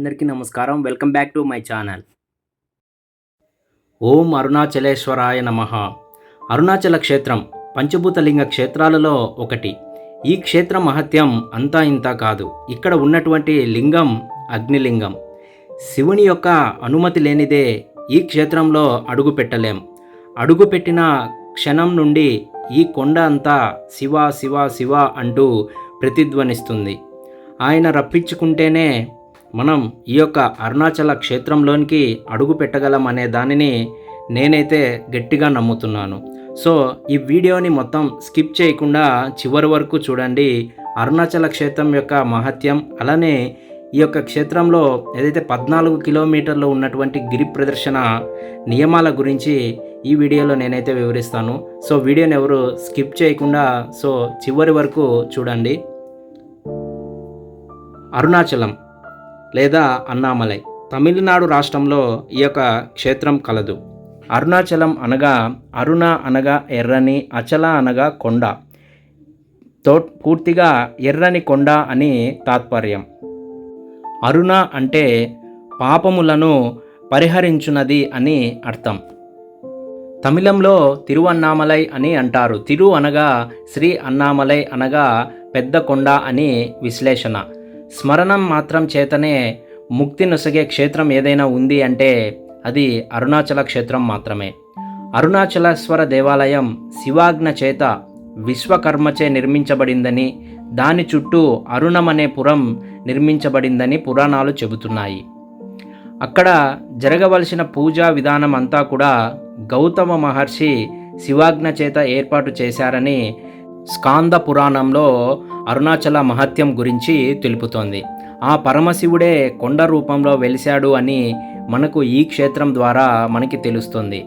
అందరికీ నమస్కారం. Welcome back to my channel. ఓం అరుణాచలేశ్వరాయ నమ. అరుణాచల క్షేత్రం పంచభూతలింగ క్షేత్రాలలో ఒకటి. ఈ క్షేత్ర మహత్యం అంతా ఇంత కాదు. ఇక్కడ ఉన్నటువంటి లింగం అగ్నిలింగం. శివుని యొక్క అనుమతి లేనిదే ఈ క్షేత్రంలో అడుగు పెట్టలేం. అడుగు పెట్టిన క్షణం నుండి ఈ కొండ అంతా శివ శివ శివ అంటూ ప్రతిధ్వనిస్తుంది. ఆయన రప్పించుకుంటేనే మనం ఈ యొక్క అరుణాచల క్షేత్రంలోనికి అడుగు పెట్టగలం అనే దానిని నేనైతే గట్టిగా నమ్ముతున్నాను. సో ఈ వీడియోని మొత్తం స్కిప్ చేయకుండా చివరి వరకు చూడండి. అరుణాచల క్షేత్రం యొక్క మహత్యం అలానే ఈ యొక్క క్షేత్రంలో ఏదైతే పద్నాలుగు కిలోమీటర్లు ఉన్నటువంటి గిరి ప్రదర్శన నియమాల గురించి ఈ వీడియోలో నేనైతే వివరిస్తాను. సో వీడియోని ఎవరు స్కిప్ చేయకుండా సో చివరి వరకు చూడండి. అరుణాచలం. లేదా అన్నామలై. తమిళనాడు రాష్ట్రంలో ఈ యొక్క క్షేత్రం కలదు. అరుణాచలం అనగా అరుణ అనగా ఎర్రని అచల అనగా కొండ. తో పూర్తిగా ఎర్రని కొండ అని తాత్పర్యం. అరుణ అంటే పాపములను పరిహరించున్నది అని అర్థం. తమిళంలో తిరువన్నామలై అని అంటారు. తిరు అనగా శ్రీ అన్నామలై అనగా పెద్ద కొండ అని విశ్లేషణ. స్మరణం మాత్రం చేతనే ముక్తి నొసగే క్షేత్రం ఏదైనా ఉంది అంటే అది అరుణాచల క్షేత్రం మాత్రమే. అరుణాచలేశ్వర దేవాలయం శివాజ్ఞ చేత విశ్వకర్మచే నిర్మించబడిందని దాని చుట్టూ అరుణం అనే పురం నిర్మించబడిందని పురాణాలు చెబుతున్నాయి. అక్కడ జరగవలసిన పూజా విధానం అంతా కూడా గౌతమ మహర్షి శివాజ్ఞ చేత ఏర్పాటు చేశారని స్కాంద పురాణంలో అరుణాచల మహత్యం గురించి తెలుపుతోంది. ఆ పరమశివుడే కొండ రూపంలో వెలిశాడు అని మనకు ఈ క్షేత్రం ద్వారా మనకి తెలుస్తుంది.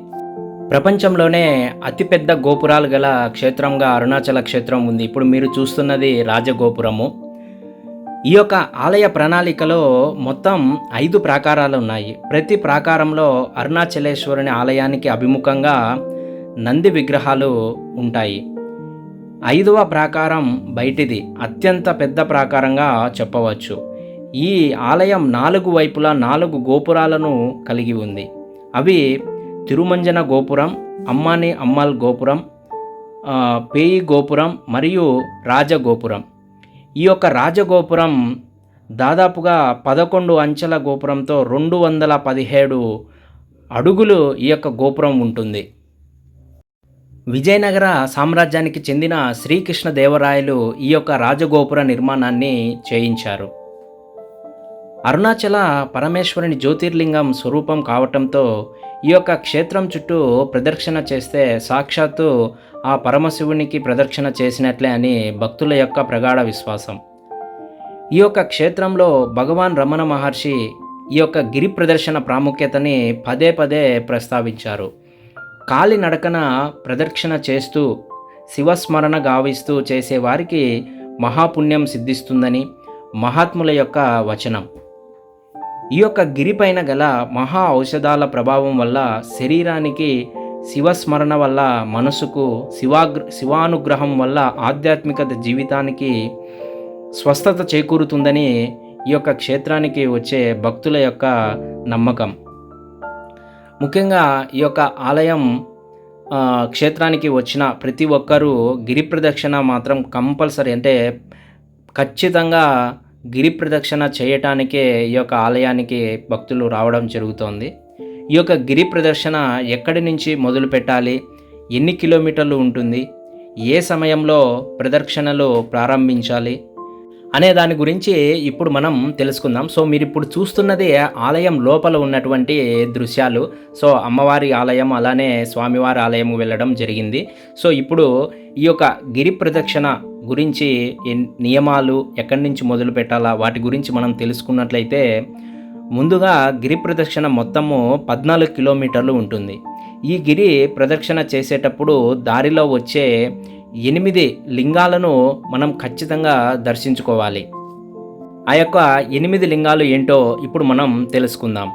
ప్రపంచంలోనే అతిపెద్ద గోపురాలు గల క్షేత్రంగా అరుణాచల క్షేత్రం ఉంది. ఇప్పుడు మీరు చూస్తున్నది రాజగోపురము. ఈ యొక్క ఆలయ ప్రణాళికలో మొత్తం ఐదు ప్రాకారాలు ఉన్నాయి. ప్రతి ప్రాకారంలో అరుణాచలేశ్వరుని ఆలయానికి అభిముఖంగా నంది విగ్రహాలు ఉంటాయి. ఐదవ ప్రాకారం బయటిది. అత్యంత పెద్ద ప్రాకారంగా చెప్పవచ్చు. ఈ ఆలయం నాలుగు వైపులా నాలుగు గోపురాలను కలిగి ఉంది. అవి తిరుమంజన గోపురం అమ్మాని అమ్మల్ గోపురం పేయి గోపురం మరియు రాజగోపురం. ఈ యొక్క రాజగోపురం దాదాపుగా పదకొండు అంచెల గోపురంతో రెండు వందల పదిహేడు అడుగులు ఈ యొక్క గోపురం ఉంటుంది. విజయనగర సామ్రాజ్యానికి చెందిన శ్రీకృష్ణదేవరాయలు ఈ యొక్క రాజగోపుర నిర్మాణాన్ని చేయించారు. అరుణాచల పరమేశ్వరుని జ్యోతిర్లింగం స్వరూపం కావటంతో ఈ యొక్క క్షేత్రం చుట్టూ ప్రదక్షిణ చేస్తే సాక్షాత్తు ఆ పరమశివునికి ప్రదక్షిణ చేసినట్లే అని భక్తుల యొక్క ప్రగాఢ విశ్వాసం. ఈ యొక్క క్షేత్రంలో భగవాన్ రమణ మహర్షి ఈ యొక్క గిరి ప్రదర్శన ప్రాముఖ్యతని పదే పదే ప్రస్తావించారు. కాలినడకన ప్రదక్షిణ చేస్తూ శివస్మరణ గావిస్తూ చేసేవారికి మహాపుణ్యం సిద్ధిస్తుందని మహాత్ముల యొక్క వచనం. ఈ యొక్క గిరిపైన గల మహా ఔషధాల ప్రభావం వల్ల శరీరానికి శివస్మరణ వల్ల మనసుకు శివాగ్ర శివానుగ్రహం వల్ల ఆధ్యాత్మికత జీవితానికి స్వస్థత చేకూరుతుందని ఈ యొక్క క్షేత్రానికి వచ్చే భక్తుల యొక్క నమ్మకం. ముఖ్యంగా ఈ యొక్క ఆలయం క్షేత్రానికి వచ్చిన ప్రతి ఒక్కరూ గిరి ప్రదక్షిణ మాత్రం కంపల్సరీ అంటే ఖచ్చితంగా గిరి ప్రదక్షిణ చేయటానికే ఈ యొక్క ఆలయానికి భక్తులు రావడం జరుగుతోంది. ఈ యొక్క గిరి ప్రదర్శన ఎక్కడి నుంచి మొదలు పెట్టాలి? ఎన్ని కిలోమీటర్లు ఉంటుంది? ఏ సమయంలో ప్రదక్షిణలు ప్రారంభించాలి? అనే దాని గురించి ఇప్పుడు మనం తెలుసుకుందాం. సో మీరు ఇప్పుడు చూస్తున్నది ఆలయం లోపల ఉన్నటువంటి దృశ్యాలు. సో అమ్మవారి ఆలయం అలానే స్వామివారి ఆలయం వెళ్ళడం జరిగింది. సో ఇప్పుడు ఈ యొక్క గిరి ప్రదక్షిణ గురించి నియమాలు ఎక్కడి నుంచి మొదలు పెట్టాలా? వాటి గురించి మనం తెలుసుకున్నట్లయితే ముందుగా గిరి ప్రదక్షిణ మొత్తము పద్నాలుగు కిలోమీటర్లు ఉంటుంది. ఈ గిరి ప్రదక్షిణ చేసేటప్పుడు దారిలో వచ్చే ఎనిమిది లింగాలను మనం ఖచ్చితంగా దర్శించుకోవాలి. ఆ యొక్క ఎనిమిది లింగాలు ఏంటో ఇప్పుడు మనం తెలుసుకుందాం.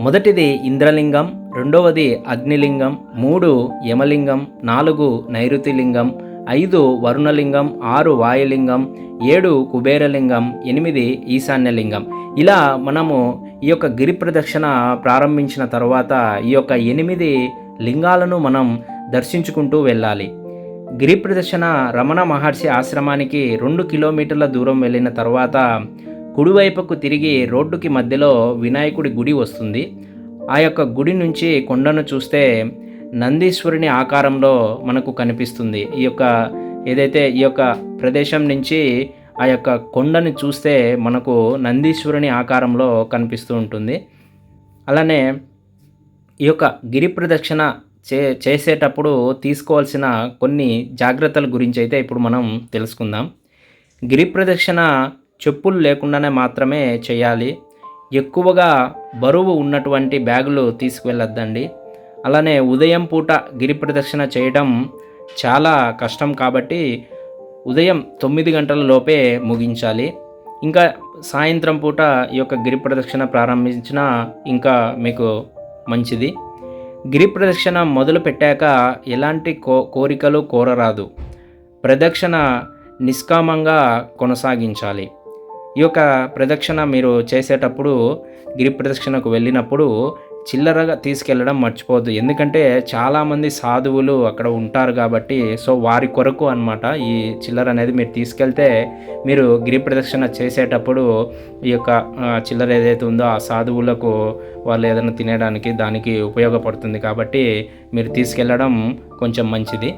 మొదటిది ఇంద్రలింగం రెండవది అగ్నిలింగం మూడు యమలింగం నాలుగు నైరుతి లింగం ఐదు వరుణలింగం ఆరు వాయులింగం ఏడు కుబేరలింగం ఎనిమిది ఈశాన్యలింగం. ఇలా మనము ఈ యొక్క గిరి ప్రదక్షిణ ప్రారంభించిన తర్వాత ఈ యొక్క ఎనిమిది లింగాలను మనం దర్శించుకుంటూ వెళ్ళాలి. గిరి ప్రదర్శన రమణ మహర్షి ఆశ్రమానికి రెండు కిలోమీటర్ల దూరం వెళ్ళిన తర్వాత కుడివైపుకు తిరిగి రోడ్డుకి మధ్యలో వినాయకుడి గుడి వస్తుంది. ఆ యొక్క గుడి నుంచి కొండను చూస్తే నందీశ్వరుని ఆకారంలో మనకు కనిపిస్తుంది. ఈ యొక్క ఏదైతే ఈ యొక్క ప్రదేశం నుంచి ఆ యొక్క కొండని చూస్తే మనకు నందీశ్వరుని ఆకారంలో కనిపిస్తూ ఉంటుంది. అలానే ఈ యొక్క గిరి ప్రదక్షిణ చే చేసేటప్పుడు తీసుకోవాల్సిన కొన్ని జాగ్రత్తల గురించి అయితే ఇప్పుడు మనం తెలుసుకుందాం. గిరి ప్రదక్షిణ చెప్పులు లేకుండానే మాత్రమే చేయాలి. ఎక్కువగా బరువు ఉన్నటువంటి బ్యాగులు తీసుకువెళ్ళొద్దండి. అలానే ఉదయం పూట గిరి ప్రదక్షిణ చేయడం చాలా కష్టం కాబట్టి ఉదయం తొమ్మిది గంటల లోపే ముగించాలి. ఇంకా సాయంత్రం పూట ఈ యొక్క గిరి ప్రదక్షిణ ప్రారంభించిన ఇంకా మీకు మంచిది. గిరి ప్రదక్షిణ మొదలు పెట్టాక ఎలాంటి కో కోరికలు కోరరాదు. ప్రదక్షిణ నిష్కామంగా కొనసాగించాలి. ఈ యొక్క ప్రదక్షిణ మీరు చేసేటప్పుడు గిరి ప్రదక్షిణకు వెళ్ళినప్పుడు చిల్లరగా తీసుకెళ్ళడం మర్చిపోవద్దు. ఎందుకంటే చాలామంది సాధువులు అక్కడ ఉంటారు కాబట్టి సో వారి కొరకు అనమాట ఈ చిల్లర అనేది మీరు తీసుకెళ్తే మీరు గిరి ప్రదక్షిణ చేసేటప్పుడు ఈ యొక్క చిల్లర ఏదైతే ఉందో ఆ సాధువులకు వాళ్ళు ఏదైనా తినడానికి దానికి ఉపయోగపడుతుంది కాబట్టి మీరు తీసుకెళ్ళడం కొంచెం మంచిది.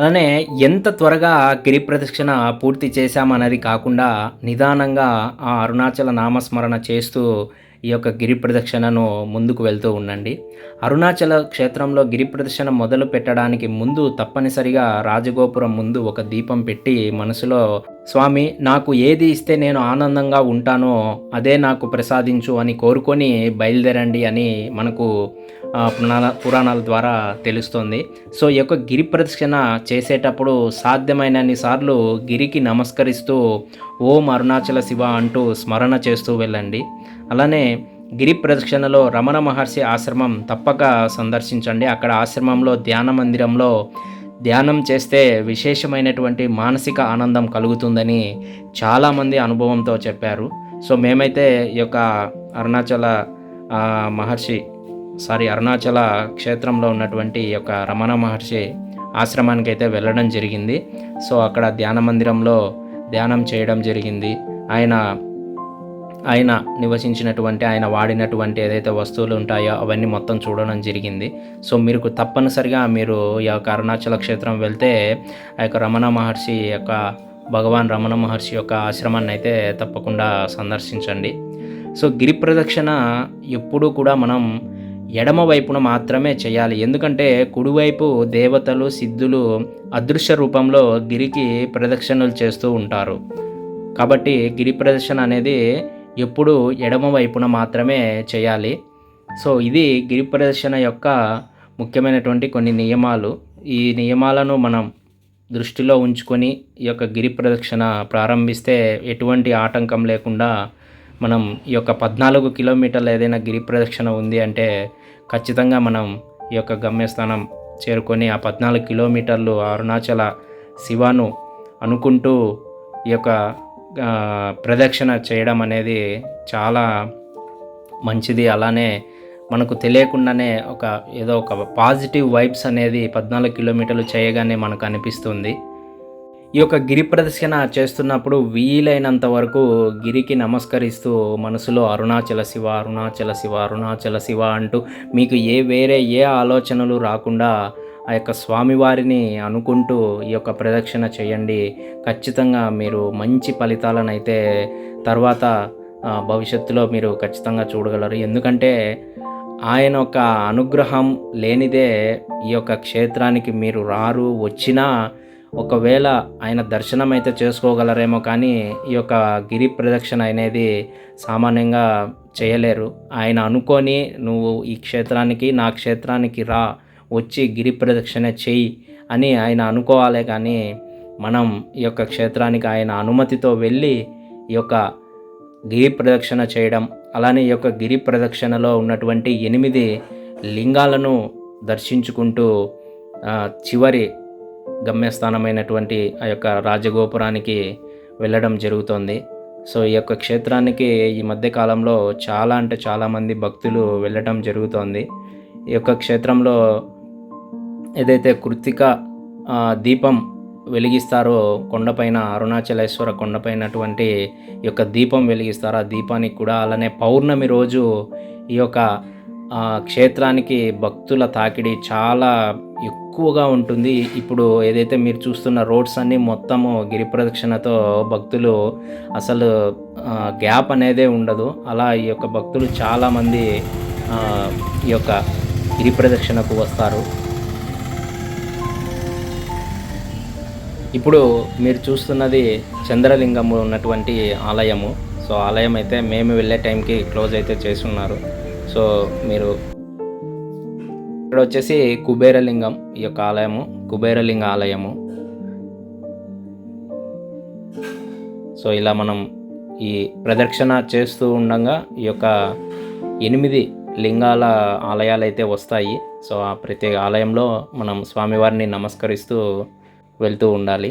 అలానే ఎంత త్వరగా గిరి ప్రదక్షిణ పూర్తి చేశామన్నది కాకుండా నిదానంగా ఆ అరుణాచల నామస్మరణ చేస్తూ ఈ యొక్క గిరి ప్రదక్షిణను ముందుకు వెళ్తూ ఉండండి. అరుణాచల క్షేత్రంలో గిరి ప్రదక్షిణ మొదలు పెట్టడానికి ముందు తప్పనిసరిగా రాజగోపురం ముందు ఒక దీపం పెట్టి మనసులో స్వామి నాకు ఏది ఇస్తే నేను ఆనందంగా ఉంటానో అదే నాకు ప్రసాదించు అని కోరుకొని బయలుదేరండి అని మనకు పురాణ పురాణాల ద్వారా తెలుస్తుంది. సో ఈ యొక్క గిరి ప్రదక్షిణ చేసేటప్పుడు సాధ్యమైనన్ని సార్లు గిరికి నమస్కరిస్తూ ఓం అరుణాచల శివ అంటూ స్మరణ చేస్తూ వెళ్ళండి. అలానే గిరి ప్రదక్షిణలో రమణ మహర్షి ఆశ్రమం తప్పక సందర్శించండి. అక్కడ ఆశ్రమంలో ధ్యాన మందిరంలో ధ్యానం చేస్తే విశేషమైనటువంటి మానసిక ఆనందం కలుగుతుందని చాలామంది అనుభవంతో చెప్పారు. సో మేమైతే ఈ యొక్క అరుణాచల మహర్షి సారీ అరుణాచల క్షేత్రంలో ఉన్నటువంటి ఈ యొక్క రమణ మహర్షి ఆశ్రమానికి అయితే వెళ్ళడం జరిగింది. సో అక్కడ ధ్యాన మందిరంలో ధ్యానం చేయడం జరిగింది. ఆయన ఆయన నివసించినటువంటి ఆయన వాడినటువంటి ఏదైతే వస్తువులు ఉంటాయో అవన్నీ మొత్తం చూడడం జరిగింది. సో మీరు తప్పనిసరిగా మీరు ఈ యొక్క అరుణాచల క్షేత్రం వెళ్తే ఆ యొక్క రమణ మహర్షి యొక్క భగవాన్ రమణ మహర్షి యొక్క ఆశ్రమాన్ని అయితే తప్పకుండా సందర్శించండి. సో గిరి ప్రదక్షిణ ఎప్పుడూ కూడా మనం ఎడమ వైపున మాత్రమే చేయాలి. ఎందుకంటే కుడివైపు దేవతలు సిద్ధులు అదృశ్య రూపంలో గిరికి ప్రదక్షిణలు చేస్తూ ఉంటారు. కాబట్టి గిరి ప్రదర్శన అనేది ఎప్పుడు ఎడమ వైపున మాత్రమే చేయాలి. సో ఇది గిరి ప్రదర్శన యొక్క ముఖ్యమైనటువంటి కొన్ని నియమాలు. ఈ నియమాలను మనం దృష్టిలో ఉంచుకొని ఈ యొక్క గిరి ప్రదక్షిణ ప్రారంభిస్తే ఎటువంటి ఆటంకం లేకుండా మనం ఈ యొక్క పద్నాలుగు కిలోమీటర్లు ఏదైనా గిరి ప్రదక్షిణ ఉంది అంటే ఖచ్చితంగా మనం ఈ యొక్క గమ్యస్థానం చేరుకొని ఆ పద్నాలుగు కిలోమీటర్లు అరుణాచల శివాను అనుకుంటూ ఈ యొక్క ప్రదక్షిణ చేయడం అనేది చాలా మంచిది. అలానే మనకు తెలియకుండానే ఒక ఏదో ఒక పాజిటివ్ వైబ్స్ అనేది పద్నాలుగు కిలోమీటర్లు చేయగానే మనకు అనిపిస్తుంది. ఈ యొక్క గిరి ప్రదక్షిణ చేస్తున్నప్పుడు వీలైనంత వరకు గిరికి నమస్కరిస్తూ మనసులో అరుణాచల శివ అరుణాచల శివ అరుణాచల శివ అంటూ మీకు ఏ వేరే ఏ ఆలోచనలు రాకుండా ఆ యొక్క స్వామివారిని అనుకుంటూ ఈ యొక్క ప్రదక్షిణ చేయండి. ఖచ్చితంగా మీరు మంచి ఫలితాలను అయితే తర్వాత భవిష్యత్తులో మీరు ఖచ్చితంగా చూడగలరు. ఎందుకంటే ఆయన యొక్క అనుగ్రహం లేనిదే ఈ యొక్క క్షేత్రానికి మీరు రారు వచ్చినా ఒకవేళ ఆయన దర్శనం అయితే చేసుకోగలరేమో కానీ ఈ యొక్క గిరి ప్రదక్షిణ అనేది సామాన్యంగా చేయలేరు. ఆయన అనుకొని నువ్వు ఈ క్షేత్రానికి నా క్షేత్రానికి రా వచ్చి గిరి ప్రదక్షిణ చెయ్యి అని ఆయన అనుకోవాలే కానీ మనం ఈ యొక్క క్షేత్రానికి ఆయన అనుమతితో వెళ్ళి ఈ యొక్క గిరి ప్రదక్షిణ చేయడం అలానే ఈ యొక్క గిరి ప్రదక్షిణలో ఉన్నటువంటి ఎనిమిది లింగాలను దర్శించుకుంటూ చివరి గమ్యస్థానమైనటువంటి ఆ యొక్క రాజగోపురానికి వెళ్ళడం జరుగుతోంది. సో ఈ యొక్క క్షేత్రానికి ఈ మధ్య కాలంలో చాలా అంటే చాలామంది భక్తులు వెళ్ళటం జరుగుతోంది. ఈ యొక్క క్షేత్రంలో ఏదైతే కృత్తిక దీపం వెలిగిస్తారో కొండపైన అరుణాచలేశ్వర కొండపైనటువంటి ఈ యొక్క దీపం వెలిగిస్తారో ఆ దీపానికి కూడా అలానే పౌర్ణమి రోజు ఈ యొక్క ఆ, క్షేత్రానికి భక్తుల తాకిడి చాలా ఎక్కువగా ఉంటుంది. ఇప్పుడు ఏదైతే మీరు చూస్తున్న రోడ్స్ అన్నీ మొత్తము గిరి ప్రదక్షిణతో భక్తులు అసలు గ్యాప్ అనేదే ఉండదు. అలా ఈ యొక్క భక్తులు చాలామంది ఈ యొక్క గిరి ప్రదక్షిణకు వస్తారు. ఇప్పుడు మీరు చూస్తున్నది చంద్రలింగము ఉన్నటువంటి ఆలయము. సో ఆలయం అయితే మేము వెళ్ళే టైంకి క్లోజ్ అయితే చేస్తున్నారు సో మీరు ఇక్కడ వచ్చేసి కుబేరలింగం ఈ యొక్క ఆలయము కుబేరలింగ ఆలయము. సో ఇలా మనం ఈ ప్రదక్షిణ చేస్తూ ఉండగా ఈ యొక్క ఎనిమిది లింగాల ఆలయాలు అయితే వస్తాయి. సో ఆ ప్రతి ఆలయంలో మనం స్వామివారిని నమస్కరిస్తూ వెళ్తూ ఉండాలి.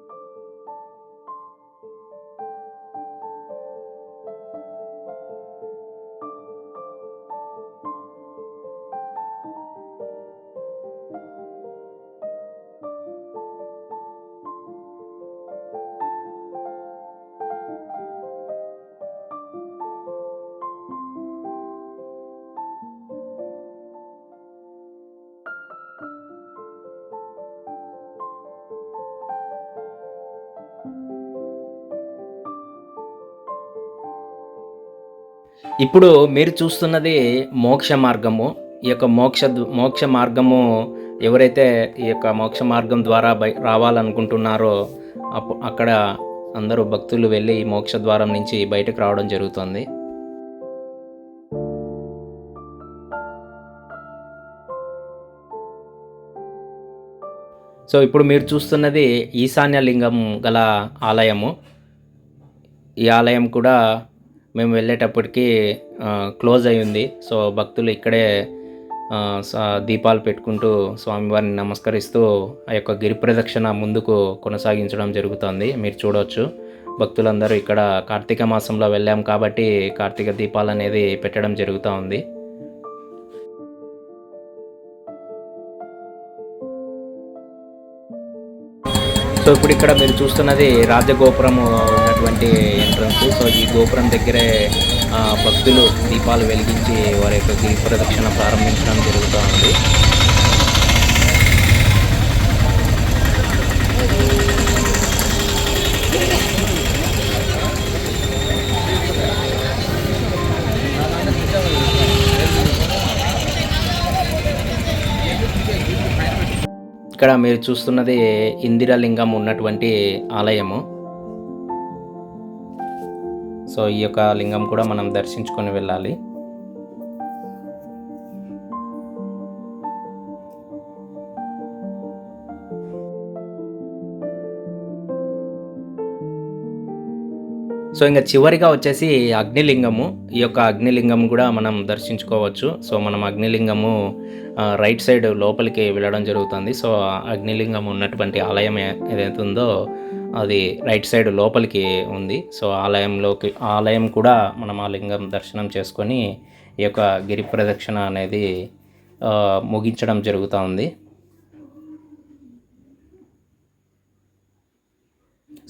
ఇప్పుడు మీరు చూస్తున్నది మోక్ష మార్గము. ఈ యొక్క మోక్ష మోక్ష మార్గము ఎవరైతే ఈ యొక్క మోక్ష మార్గం ద్వారా బయ రావాలనుకుంటున్నారో అప్పు అక్కడ అందరూ భక్తులు వెళ్ళి మోక్ష ద్వారం నుంచి బయటకు రావడం జరుగుతుంది. సో ఇప్పుడు మీరు చూస్తున్నది ఈశాన్య లింగం గల ఆలయము. ఈ ఆలయం కూడా మేము వెళ్ళేటప్పటికి క్లోజ్ అయి ఉంది. సో భక్తులు ఇక్కడే దీపాలు పెట్టుకుంటూ స్వామివారిని నమస్కరిస్తూ ఆ యొక్క గిరి ప్రదక్షిణ ముందుకు కొనసాగించడం జరుగుతుంది. మీరు చూడవచ్చు భక్తులందరూ ఇక్కడ కార్తీక మాసంలో వెళ్ళాం కాబట్టి కార్తీక దీపాలు అనేది పెట్టడం జరుగుతూ ఉంది సో ఇప్పుడు ఇక్కడ మీరు చూస్తున్నది రాజగోపురం ఉన్నటువంటి ఎంట్రన్స్ సో ఈ గోపురం దగ్గరే భక్తులు దీపాలు వెలిగించి వారి యొక్క గిరి ప్రదక్షిణ ప్రారంభించడం జరుగుతూ ఉంది. ఇక్కడ మీరు చూస్తున్నది ఇందిరాలింగం ఉన్నటువంటి ఆలయము. సో ఈ యొక్క లింగం కూడా మనం దర్శించుకొని వెళ్ళాలి. సో ఇంకా చివరిగా వచ్చేసి అగ్నిలింగము. ఈ యొక్క అగ్నిలింగం కూడా మనం దర్శించుకోవచ్చు. సో మనం అగ్నిలింగము రైట్ సైడ్ లోపలికి వెళ్ళడం జరుగుతుంది. సో అగ్నిలింగం ఉన్నటువంటి ఆలయం ఏదైతే ఉందో అది రైట్ సైడ్ లోపలికి ఉంది. సో ఆలయంలోకి ఆలయం కూడా మనం ఆ లింగం దర్శనం చేసుకొని ఈ యొక్క గిరి ప్రదక్షిణ అనేది ముగించడం జరుగుతూ ఉంది.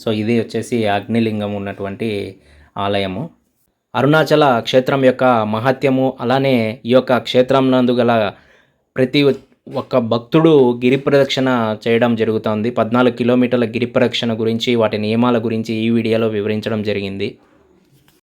సో ఇది వచ్చేసి అగ్నిలింగం ఉన్నటువంటి ఆలయము. అరుణాచల క్షేత్రం యొక్క మహత్యము అలానే ఈ యొక్క క్షేత్రం నందు గల ప్రతి ఒక్క భక్తుడు గిరి ప్రదక్షిణ చేయడం జరుగుతుంది. పద్నాలుగు కిలోమీటర్ల గిరి ప్రదక్షిణ గురించి వాటి నియమాల గురించి ఈ వీడియోలో వివరించడం జరిగింది.